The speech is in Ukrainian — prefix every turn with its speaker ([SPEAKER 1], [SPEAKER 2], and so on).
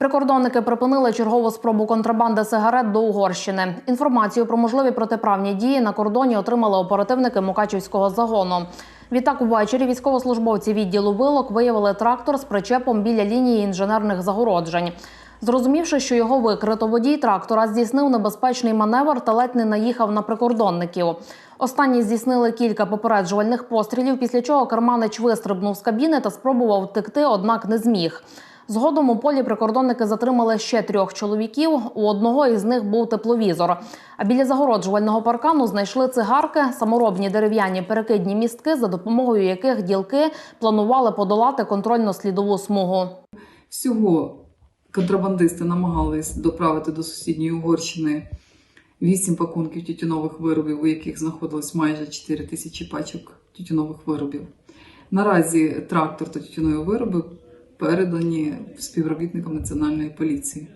[SPEAKER 1] Прикордонники припинили чергову спробу контрабанди сигарет до Угорщини. Інформацію про можливі протиправні дії на кордоні отримали оперативники Мукачівського загону. Відтак увечері військовослужбовці відділу вилок виявили трактор з причепом біля лінії інженерних загороджень. Зрозумівши, що його викрито, водій трактора здійснив небезпечний маневр та ледь не наїхав на прикордонників. Останні здійснили кілька попереджувальних пострілів, після чого керманич вистрибнув з кабіни та спробував втекти, однак не зміг. Згодом у полі прикордонники затримали ще трьох чоловіків. У одного із них був тепловізор. А біля загороджувального паркану знайшли цигарки, саморобні дерев'яні перекидні містки, за допомогою яких ділки планували подолати контрольно-слідову смугу.
[SPEAKER 2] Всього контрабандисти намагались доправити до сусідньої Угорщини вісім пакунків тютюнових виробів, у яких знаходилось майже 4 тисячі пачок тютюнових виробів. Наразі трактор та тютюнові вироби передані співробітникам національної поліції.